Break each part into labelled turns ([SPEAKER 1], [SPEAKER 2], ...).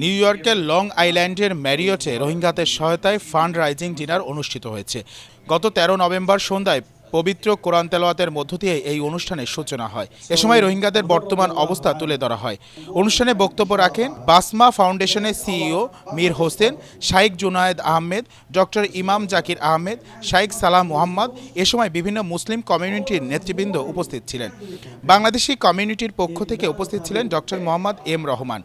[SPEAKER 1] New ইয়র্কের long আইল্যান্ডের ম্যারিয়টে রোহিঙ্গাদের সহায়তায় ফান্ড রাইজিং ডিনার অনুষ্ঠিত হয়েছে। গত তেরো নভেম্বর সন্ধ্যায় পবিত্র কোরআন তেলাওয়াতের মধ্য দিয়ে এই অনুষ্ঠানের সূচনা হয়। এ সময় রোহিঙ্গাদের বর্তমান অবস্থা তুলে ধরা হয়। অনুষ্ঠানে বক্তব্য রাখেন বাসমা ফাউন্ডেশনের সিইও মীর হোসেন, শাইখ জুনায়েদ আহমেদ, ডক্টর ইমাম জাকির আহমেদ, শাইখ সালাম মোহাম্মদ, এ সময় বিভিন্ন মুসলিম কমিউনিটির নেতৃবৃন্দ উপস্থিত ছিলেন। বাংলাদেশি কমিউনিটির পক্ষ থেকে উপস্থিত ছিলেন doctor Mohammad M Rahman.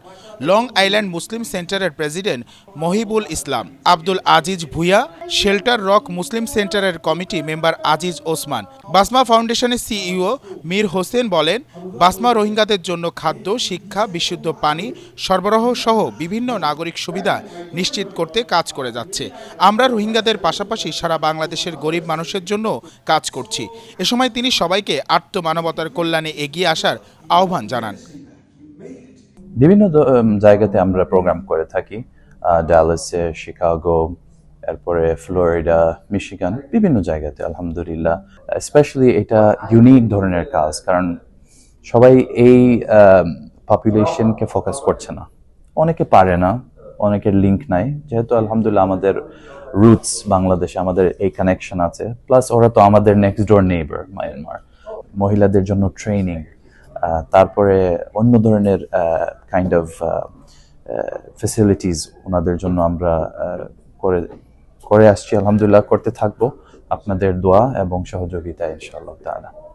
[SPEAKER 1] Long Island Muslim সেন্টারের president Mohibul Islam, Abdul Aziz Bhuiyan, Shelter Rock Muslim সেন্টারের কমিটি মেম্বার আজিজ ওসমান। বাসমা ফাউন্ডেশনের সিইও মীর হোসেন বলেন, বাসমা রোহিঙ্গাদের জন্য খাদ্য, শিক্ষা, বিশুদ্ধ পানি, সরবরাহ সহ বিভিন্ন নাগরিক সুবিধা নিশ্চিত করতে কাজ করে যাচ্ছে। আমরা রোহিঙ্গাদের পাশাপাশি সারা বাংলাদেশের গরিব মানুষের জন্য কাজ করছি। এ সময় তিনি সবাইকে আত্মমানবতার কল্যাণে এগিয়ে আসার আহ্বান জানান।
[SPEAKER 2] বিভিন্ন জায়গাতে আমরা প্রোগ্রাম করে থাকি। ডালাসে শিকাগো এরপরে ফ্লোরিডা, মিশিগান, বিভিন্ন জায়গাতে, আলহামদুলিল্লাহ। স্পেশালি এটা ইউনিক ধরনের কাজ, কারণ সবাই এই পপুলেশনকে ফোকাস করছে না। অনেকে পারে না, অনেকের লিঙ্ক নাই। যেহেতু আলহামদুলিল্লাহ আমাদের রুটস বাংলাদেশে, আমাদের এই কানেকশন আছে। প্লাস ওরা তো আমাদের নেক্সট ডোর নেইবার মায়ানমার মহিলাদের জন্য ট্রেনিং তারপরে অন্য ধরনের কাইন্ড অফ ফেসিলিটিস ওনাদের জন্য আমরা করে করে আসছি। আলহামদুলিল্লাহ করতে থাকব। আপনাদের দোয়া এবং সহযোগিতা ইনশাআল্লাহ তাআলা।